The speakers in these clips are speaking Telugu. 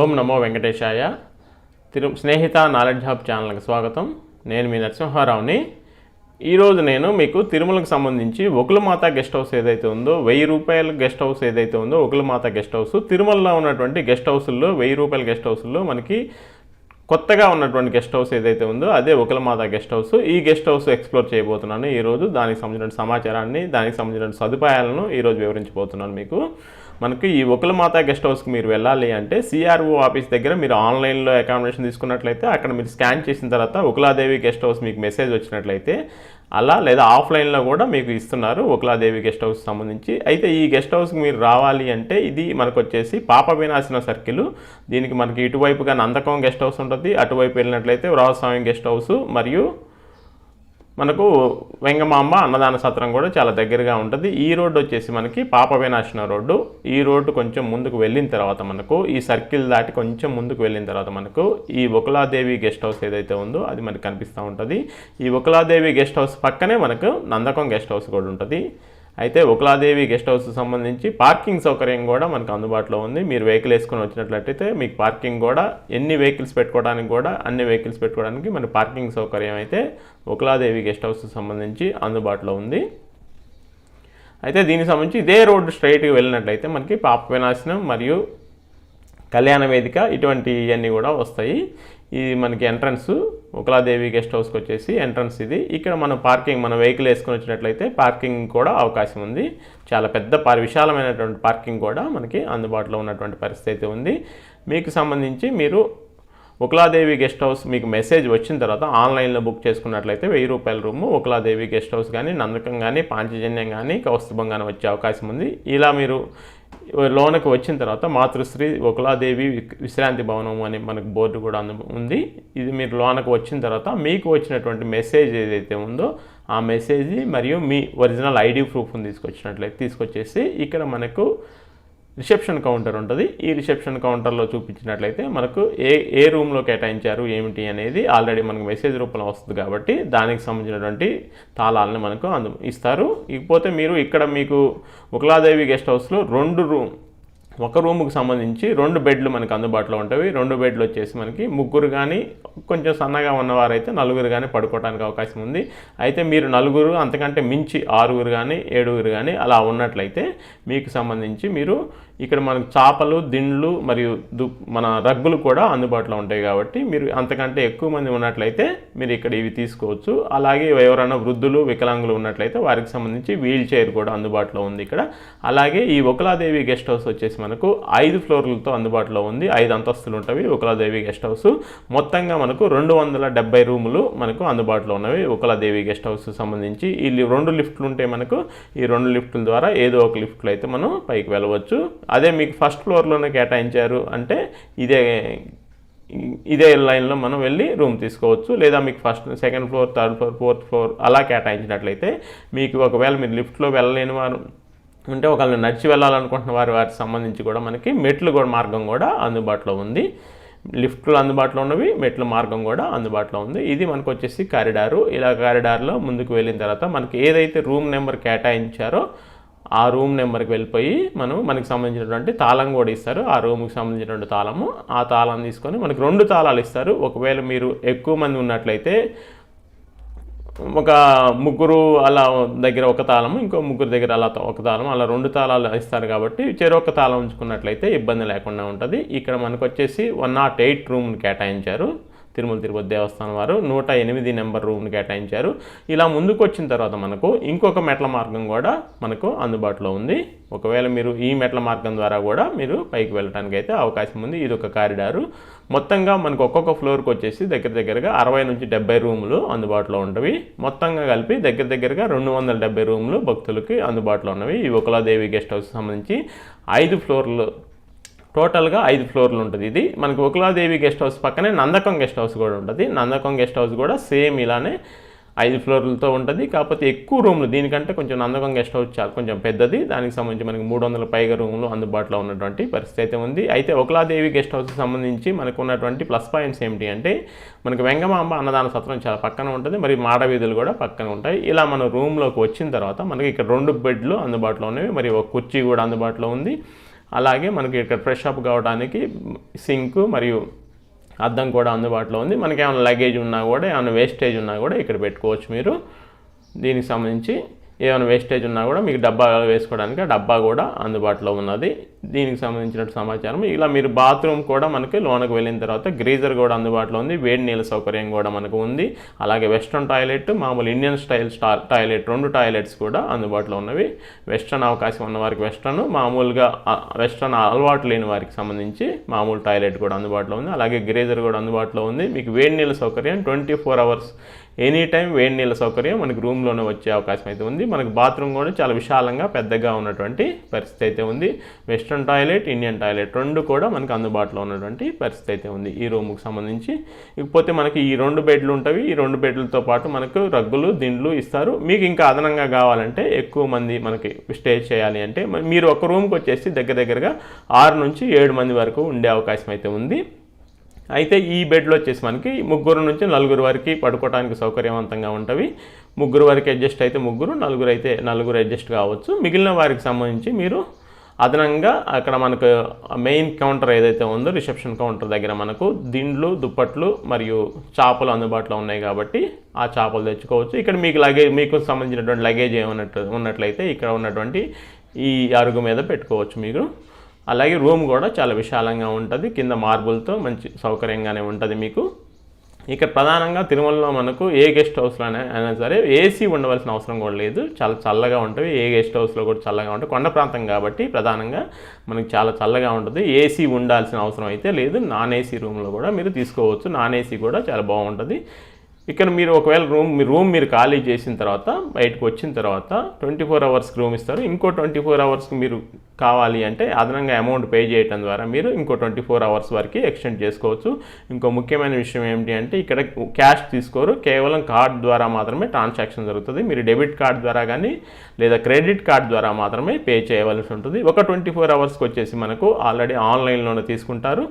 ఓం నమో వెంకటేశాయ. తిరు స్నేహిత నాలెడ్జ్ హబ్ ఛానల్కి స్వాగతం. నేను మీ నరసింహారావుని. ఈరోజు నేను మీకు తిరుమలకు సంబంధించి ఒకలమాత గెస్ట్ హౌస్ ఏదైతే ఉందో వెయ్యి రూపాయల గెస్ట్ హౌస్ ఏదైతే ఉందో ఒకలమాత గెస్ట్ హౌస్ తిరుమలలో ఉన్నటువంటి గెస్ట్ హౌసుల్లో వెయ్యి రూపాయల గెస్ట్ హౌస్ల్లో మనకి కొత్తగా ఉన్నటువంటి గెస్ట్ హౌస్ ఏదైతే ఉందో అదే ఒకలమాత గెస్ట్ హౌస్. ఈ గెస్ట్ హౌస్ ఎక్స్ప్లోర్ చేయబోతున్నాను ఈరోజు దానికి సంబంధించిన సమాచారాన్ని దానికి సంబంధించిన సదుపాయాలను ఈరోజు వివరించబోతున్నాను మీకు. మనకి ఈ ఒకలమాత గెస్ట్ హౌస్కి మీరు వెళ్ళాలి అంటే సిఆర్ఓ ఆఫీస్ దగ్గర మీరు ఆన్లైన్లో అకామిడేషన్ తీసుకున్నట్లయితే అక్కడ మీరు స్కాన్ చేసిన తర్వాత ఒకలాదేవి గెస్ట్ హౌస్ మీకు మెసేజ్ వచ్చినట్లయితే అలా లేదా ఆఫ్లైన్లో కూడా మీకు ఇస్తున్నారు ఒకలాదేవి గెస్ట్ హౌస్ సంబంధించి. అయితే ఈ గెస్ట్ హౌస్కి మీరు రావాలి అంటే ఇది మనకు వచ్చేసి పాప వినాశన సర్కిల్. దీనికి మనకి ఇటువైపుగా నందకం గెస్ట్ హౌస్ ఉంటుంది. అటువైపు వెళ్ళినట్లయితే రాజస్వామి గెస్ట్ హౌస్ మరియు మనకు వెంగమాంబ అన్నదాన సత్రం కూడా చాలా దగ్గరగా ఉంటుంది. ఈ రోడ్డు వచ్చేసి మనకి పాప వినాశన రోడ్డు. ఈ రోడ్డు కొంచెం ముందుకు వెళ్ళిన తర్వాత మనకు ఈ సర్కిల్ దాటి కొంచెం ముందుకు వెళ్ళిన తర్వాత మనకు ఈ ఒకలాదేవి గెస్ట్ హౌస్ ఏదైతే ఉందో అది మనకు కనిపిస్తూ ఉంటుంది. ఈ ఒకలాదేవి గెస్ట్ హౌస్ పక్కనే మనకు నందకం గెస్ట్ హౌస్ కూడా ఉంటుంది. అయితే ఒకలాదేవి గెస్ట్ హౌస్ సంబంధించి పార్కింగ్ సౌకర్యం కూడా మనకు అందుబాటులో ఉంది. మీరు వెహికల్ వేసుకొని వచ్చినట్లయితే మీకు పార్కింగ్ కూడా ఎన్ని వెహికల్స్ పెట్టుకోవడానికి కూడా అన్ని వెహికల్స్ పెట్టుకోవడానికి మన పార్కింగ్ సౌకర్యం అయితే ఒకలాదేవి గెస్ట్ హౌస్ సంబంధించి అందుబాటులో ఉంది. అయితే దీనికి సంబంధించి ఇదే రోడ్డు స్ట్రైట్గా వెళ్ళినట్లయితే మనకి పాప వినాశనం మరియు కళ్యాణ వేదిక ఇటువంటి ఇవన్నీ కూడా వస్తాయి. ఇది మనకి ఎంట్రన్స్ ఒకలాదేవి గెస్ట్ హౌస్కి వచ్చేసి ఎంట్రన్స్ ఇది. ఇక్కడ మనం పార్కింగ్ మన వెహికల్ వేసుకొని వచ్చినట్లయితే పార్కింగ్ కూడా అవకాశం ఉంది. చాలా పెద్ద పార్ విశాలమైనటువంటి పార్కింగ్ కూడా మనకి అందుబాటులో ఉన్నటువంటి పరిస్థితి అయితే ఉంది. మీకు సంబంధించి మీరు ఒకలాదేవి గెస్ట్ హౌస్ మీకు మెసేజ్ వచ్చిన తర్వాత ఆన్లైన్లో బుక్ చేసుకున్నట్లయితే వెయ్యి రూపాయల రూము ఒకలాదేవి గెస్ట్ హౌస్ కానీ నందకం కానీ పాంచజన్యం కానీ కౌస్తుభం కానీ వచ్చే అవకాశం ఉంది. ఇలా మీరు లోనకి వచ్చిన తర్వాత మాతృశ్రీ ఒకలాదేవి విశ్రాంతి భవనం అని మనకు బోర్డు కూడా ఉంది. ఇది మీరు లోనకు వచ్చిన తర్వాత మీకు వచ్చినటువంటి మెసేజ్ ఏదైతే ఉందో ఆ మెసేజ్ మరియు మీ ఒరిజినల్ ఐడి ప్రూఫ్ని తీసుకొచ్చినట్లయితే తీసుకొచ్చేసి ఇక్కడ మనకు రిసెప్షన్ కౌంటర్ ఉంటుంది. ఈ రిసెప్షన్ కౌంటర్లో చూపించినట్లయితే మనకు ఏ ఏ రూమ్లో కేటాయించారు ఏమిటి అనేది ఆల్రెడీ మనకు మెసేజ్ రూపంలో వస్తుంది కాబట్టి దానికి సంబంధించినటువంటి తాళాలను మనకు అందు ఇస్తారు. ఇకపోతే మీరు ఇక్కడ మీకు ఒకలాదేవి గెస్ట్ హౌస్లో రెండు రూమ్ ఒక రూముకు సంబంధించి రెండు బెడ్లు మనకు అందుబాటులో ఉంటాయి రెండు బెడ్లు వచ్చేసి మనకి ముగ్గురు కానీ కొంచెం సన్నగా ఉన్నవారైతే నలుగురు కానీ పడుకోవడానికి అవకాశం ఉంది. అయితే మీరు నలుగురు అంతకంటే మించి ఆరుగురు కానీ ఏడుగురు కానీ అలా ఉన్నట్లయితే మీకు సంబంధించి మీరు ఇక్కడ మనకు చేపలు దిండ్లు మరియు దు మన రగ్గులు కూడా అందుబాటులో ఉంటాయి కాబట్టి మీరు అంతకంటే ఎక్కువ మంది ఉన్నట్లయితే మీరు ఇక్కడ ఇవి తీసుకోవచ్చు. అలాగే ఎవరైనా వృద్ధులు వికలాంగులు ఉన్నట్లయితే వారికి సంబంధించి వీల్ చైర్ కూడా అందుబాటులో ఉంది ఇక్కడ. అలాగే ఈ ఒకలాదేవి గెస్ట్ హౌస్ వచ్చేసి మనకు ఐదు ఫ్లోర్లతో అందుబాటులో ఉంది. ఐదు అంతస్తులు ఉంటవి ఒకలాదేవి గెస్ట్ హౌస్. మొత్తంగా మనకు రెండు వందల డెబ్బై రూములు మనకు అందుబాటులో ఉన్నవి ఒకలాదేవి గెస్ట్ హౌస్ సంబంధించి. ఈ రెండు లిఫ్ట్లు ఉంటే మనకు ఈ రెండు లిఫ్ట్ల ద్వారా ఏదో ఒక లిఫ్ట్లో అయితే మనం పైకి వెళ్ళవచ్చు. అదే మీకు ఫస్ట్ ఫ్లోర్లోనే కేటాయించారు అంటే ఇదే ఇదే లైన్లో మనం వెళ్ళి రూమ్ తీసుకోవచ్చు. లేదా మీకు first second floor third floor fourth floor అలా కేటాయించినట్లయితే మీకు ఒకవేళ మీరు లిఫ్ట్లో వెళ్ళలేని వారు ఉంటే ఒకవేళ నడిచి వెళ్ళాలనుకుంటున్న వారి వారికి సంబంధించి కూడా మనకి మెట్లు కూడా మార్గం కూడా అందుబాటులో ఉంది. లిఫ్ట్లు అందుబాటులో ఉన్నవి మెట్ల మార్గం కూడా అందుబాటులో ఉంది. ఇది మనకు వచ్చేసి కారిడారు. ఇలా కారిడార్లో ముందుకు వెళ్ళిన తర్వాత మనకి ఏదైతే రూమ్ నెంబర్ కేటాయించారో ఆ రూమ్ నెంబర్కి వెళ్ళిపోయి మనం మనకి సంబంధించినటువంటి తాళం కూడా ఇస్తారు. ఆ రూమ్కి సంబంధించినటువంటి తాళము. ఆ తాళం తీసుకొని మనకు రెండు తాళాలు ఇస్తారు. ఒకవేళ మీరు ఎక్కువ మంది ఉన్నట్లయితే ఒక ముగ్గురు అలా దగ్గర ఒక తాళము ఇంకో ముగ్గురు దగ్గర అలా ఒక తాళం అలా రెండు తాళాలు ఇస్తారు కాబట్టి చెరొక తాళం ఉంచుకున్నట్లయితే ఇబ్బంది లేకుండా ఉంటుంది. ఇక్కడ మనకు వచ్చేసి వన్ నాట్ ఎయిట్ రూమ్ని కేటాయించారు. తిరుమల తిరుపతి దేవస్థానం వారు నూట ఎనిమిది నెంబర్ రూమ్ని కేటాయించారు. ఇలా ముందుకు వచ్చిన తర్వాత మనకు ఇంకొక మెట్ల మార్గం కూడా మనకు అందుబాటులో ఉంది. ఒకవేళ మీరు ఈ మెట్ల మార్గం ద్వారా కూడా మీరు పైకి వెళ్ళడానికి అయితే అవకాశం ఉంది. ఇది ఒక కారిడారు. మొత్తంగా మనకు ఒక్కొక్క ఫ్లోర్కి వచ్చేసి దగ్గర దగ్గరగా అరవై నుంచి డెబ్బై రూములు అందుబాటులో ఉంటవి మొత్తంగా కలిపి దగ్గర దగ్గరగా రెండు వందల డెబ్బై రూములు భక్తులకి అందుబాటులో ఉన్నవి. ఈ ఒకలాదేవి గెస్ట్ హౌస్ సంబంధించి ఐదు ఫ్లోర్లు టోటల్గా ఐదు ఫ్లోర్లు ఉంటుంది. ఇది మనకి ఒకలాదేవి గెస్ట్ హౌస్ పక్కనే నందకం గెస్ట్ హౌస్ కూడా ఉంటుంది. నందకం గెస్ట్ హౌస్ కూడా సేమ్ ఇలానే ఐదు ఫ్లోర్లతో ఉంటుంది. కాకపోతే ఎక్కువ రూమ్లు దీనికంటే కొంచెం నందకం గెస్ట్ హౌస్ చాలా కొంచెం పెద్దది. దానికి సంబంధించి మనకి మూడు వందల పైగా రూములు అందుబాటులో ఉన్నటువంటి పరిస్థితి అయితే ఉంది. అయితే ఒకలాదేవి గెస్ట్ హౌస్కి సంబంధించి మనకు ఉన్నటువంటి ప్లస్ పాయింట్స్ ఏమిటి అంటే మనకి వెంగమాంబ అన్నదాన సత్రం చాలా పక్కన ఉంటుంది. మరి మాడ వీధులు కూడా పక్కన ఉంటాయి. ఇలా మన రూమ్లోకి వచ్చిన తర్వాత మనకి ఇక్కడ రెండు బెడ్లు అందుబాటులో ఉన్నవి. మరి ఒక కుర్చీ కూడా అందుబాటులో ఉంది. అలాగే మనకి ఇక్కడ ఫ్రెష్ అప్ కావడానికి సింక్ మరియు అద్దం కూడా అందుబాటులో ఉంది. మనకి ఏమైనా లగేజ్ ఉన్నా కూడా ఏమైనా వేస్టేజ్ ఉన్నా కూడా ఇక్కడ పెట్టుకోవచ్చు మీరు. దీనికి సంబంధించి ఏమైనా వేస్టేజ్ ఉన్నా కూడా మీకు డబ్బా వేసుకోవడానికి డబ్బా కూడా అందుబాటులో ఉన్నది. దీనికి సంబంధించిన సమాచారం. ఇలా మీరు బాత్రూమ్ కూడా మనకి లోనకు వెళ్ళిన తర్వాత గ్రీజర్ కూడా అందుబాటులో ఉంది. వేడి నీళ్ళ సౌకర్యం కూడా మనకు ఉంది. అలాగే వెస్ట్రన్ టాయిలెట్ మామూలు ఇండియన్ స్టైల్ టాయిలెట్ రెండు టాయిలెట్స్ కూడా అందుబాటులో ఉన్నవి. వెస్ట్రన్ అవకాశం ఉన్న వారికి వెస్ట్రన్ మామూలుగా వెస్ట్రన్ అలవాటు లేని వారికి సంబంధించి మామూలు టాయిలెట్ కూడా అందుబాటులో ఉంది. అలాగే గ్రేజర్ కూడా అందుబాటులో ఉంది. మీకు వేడి నీళ్ళ సౌకర్యం twenty four hours any time వేడి నీళ్ళ సౌకర్యం మనకు రూమ్లోనే వచ్చే అవకాశం అయితే ఉంది. మనకు బాత్రూమ్ కూడా చాలా విశాలంగా పెద్దగా ఉన్నటువంటి పరిస్థితి అయితే ఉంది. వెస్ట్రన్ టాయిలెట్ ఇండియన్ టాయిలెట్ రెండు కూడా మనకి అందుబాటులో ఉన్నటువంటి పరిస్థితి అయితే ఉంది ఈ రూమ్కి సంబంధించి. ఇకపోతే మనకి ఈ రెండు బెడ్లు ఉంటాయి. ఈ రెండు బెడ్లతో పాటు మనకు రగ్గులు దిండ్లు ఇస్తారు. మీకు ఇంకా అదనంగా కావాలంటే ఎక్కువ మంది మనకి స్టే చేయాలి అంటే మీరు ఒక రూమ్కి వచ్చేసి దగ్గర దగ్గరగా ఆరు నుంచి ఏడు మంది వరకు ఉండే అవకాశం అయితే ఉంది. అయితే ఈ బెడ్లో వచ్చేసి మనకి ముగ్గురు నుంచి నలుగురు వరకు పడుకోవడానికి సౌకర్యవంతంగా ఉంటవి. ముగ్గురు వరకు అడ్జస్ట్ అయితే ముగ్గురు నలుగురు అయితే నలుగురు అడ్జస్ట్ కావచ్చు. మిగిలిన వారికి సంబంధించి మీరు అదనంగా అక్కడ మనకు మెయిన్ కౌంటర్ ఏదైతే ఉందో రిసెప్షన్ కౌంటర్ దగ్గర మనకు దిండ్లు దుప్పట్లు మరియు చేపలు అందుబాటులో ఉన్నాయి కాబట్టి ఆ చేపలు తెచ్చుకోవచ్చు. ఇక్కడ మీకు లగేజ్ మీకు సంబంధించినటువంటి లగేజ్ ఏమన్నట్టు ఉన్నట్లయితే ఇక్కడ ఉన్నటువంటి ఈ అరుగు మీద పెట్టుకోవచ్చు మీరు. అలాగే రూమ్ కూడా చాలా విశాలంగా ఉంటుంది. కింద మార్బుల్తో మంచి సౌకర్యంగానే ఉంటుంది మీకు. ఇక్కడ ప్రధానంగా తిరుమలలో మనకు ఏ గెస్ట్ హౌస్లో అయినా సరే ఏసీ ఉండవలసిన అవసరం కూడా లేదు. చాలా చల్లగా ఉంటుంది. ఏ గెస్ట్ హౌస్లో కూడా చల్లగా ఉంటుంది. కొండ ప్రాంతం కాబట్టి ప్రధానంగా మనకి చాలా చల్లగా ఉంటుంది. ఏసీ ఉండాల్సిన అవసరం అయితే లేదు. నాన్ ఏసీ రూమ్లో కూడా మీరు తీసుకోవచ్చు. నాన్ ఏసీ కూడా చాలా బాగుంటుంది. ఇక్కడ మీరు ఒకవేళ రూమ్ మీ రూమ్ మీరు ఖాళీ చేసిన తర్వాత బయటకు వచ్చిన తర్వాత ట్వంటీ ఫోర్ అవర్స్కి రూమ్ ఇస్తారు. ఇంకో ట్వంటీ ఫోర్ అవర్స్కి మీరు కావాలి అంటే అదనంగా అమౌంట్ పే చేయడం ద్వారా మీరు ఇంకో ట్వంటీ ఫోర్ అవర్స్ వరకు ఎక్స్టెండ్ చేసుకోవచ్చు. ఇంకో ముఖ్యమైన విషయం ఏమిటి అంటే ఇక్కడ క్యాష్ తీసుకోరు. కేవలం కార్డ్ ద్వారా మాత్రమే ట్రాన్సాక్షన్ జరుగుతుంది. మీరు డెబిట్ కార్డ్ ద్వారా కానీ లేదా క్రెడిట్ కార్డ్ ద్వారా మాత్రమే పే చేయవలసి ఉంటుంది. ఒక ట్వంటీ ఫోర్ అవర్స్కి వచ్చేసి మనకు ఆల్రెడీ ఆన్లైన్లోనే తీసుకుంటారు.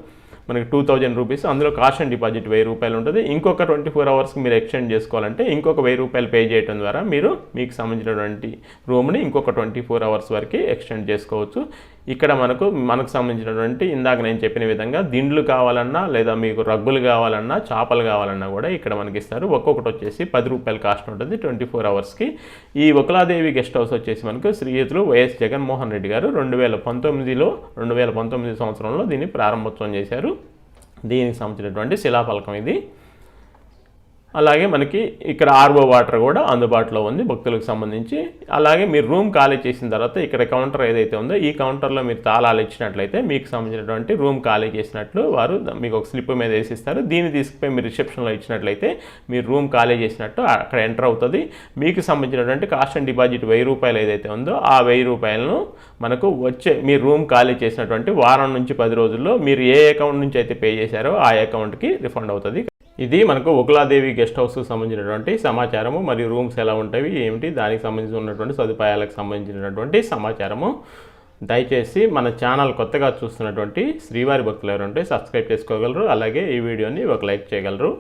మనకి టూ థౌజండ్ రూపీస్ అందులో కాష్ అండ్ డిపాజిట్ వెయ్యి రూపాయలు ఉంటుంది. ఇంకొక ట్వంటీ ఫోర్ అవర్స్కి మీరు ఎక్స్టెండ్ చేసుకోవాలంటే ఇంకొక వెయ్యి రూపాయలు పే చేయడం ద్వారా మీరు మీకు సంబంధించినటువంటి రూమ్ని ఇంకొక ట్వంటీ ఫోర్ అవర్స్ వరకు ఎక్స్టెండ్ చేసుకోవచ్చు. ఇక్కడ మనకు మనకు సంబంధించినటువంటి ఇందాక నేను చెప్పిన విధంగా దిండ్లు కావాలన్నా లేదా మీకు రగ్గులు కావాలన్నా చేపలు కావాలన్నా కూడా ఇక్కడ మనకి ఇస్తారు. ఒక్కొక్కటి వచ్చేసి పది రూపాయలు కాస్ట్ ఉంటుంది ట్వంటీ ఫోర్ అవర్స్కి. ఈ ఒకలాదేవి గెస్ట్ హౌస్ వచ్చేసి మనకు శ్రీయుతులు వైఎస్ జగన్మోహన్ రెడ్డి గారు రెండు వేల పంతొమ్మిదిలో రెండు వేల పంతొమ్మిది సంవత్సరంలో దీన్ని ప్రారంభోత్సవం చేశారు. దీనికి సంబంధించినటువంటి శిలాఫలకం ఇది. అలాగే మనకి ఇక్కడ ఆర్ఓ వాటర్ కూడా అందుబాటులో ఉంది భక్తులకు సంబంధించి. అలాగే మీరు రూమ్ ఖాళీ చేసిన తర్వాత ఇక్కడ కౌంటర్ ఏదైతే ఉందో ఈ కౌంటర్లో మీరు తాళాలు ఇచ్చినట్లయితే మీకు సంబంధించినటువంటి రూమ్ ఖాళీ చేసినట్లు వారు మీకు ఒక స్లిప్ మీద వేసిస్తారు. దీన్ని తీసుకుపోయి మీరు రిసెప్షన్లో ఇచ్చినట్లయితే మీరు రూమ్ ఖాళీ చేసినట్టు అక్కడ ఎంటర్ అవుతుంది. మీకు సంబంధించినటువంటి కాస్ట్ అండ్ డిపాజిట్ వెయ్యి రూపాయలు ఏదైతే ఉందో ఆ వెయ్యి రూపాయలను మనకు వచ్చే మీ రూమ్ ఖాళీ చేసినటువంటి వారం నుంచి పది రోజుల్లో మీరు ఏ అకౌంట్ నుంచి అయితే పే చేశారో ఆ అకౌంట్కి రిఫండ్ అవుతుంది. ఇది మనకు ఒకలాదేవి గెస్ట్ హౌస్కి సంబంధించినటువంటి సమాచారము మరియు రూమ్స్ ఎలా ఉంటాయి ఏమిటి దానికి సంబంధించి ఉన్నటువంటి సదుపాయాలకు సంబంధించినటువంటి సమాచారము. దయచేసి మన ఛానల్ కొత్తగా చూస్తున్నటువంటి శ్రీవారి భక్తులు ఎవరంటే సబ్స్క్రైబ్ చేసుకోగలరు అలాగే ఈ వీడియోని ఒక లైక్ చేయగలరు.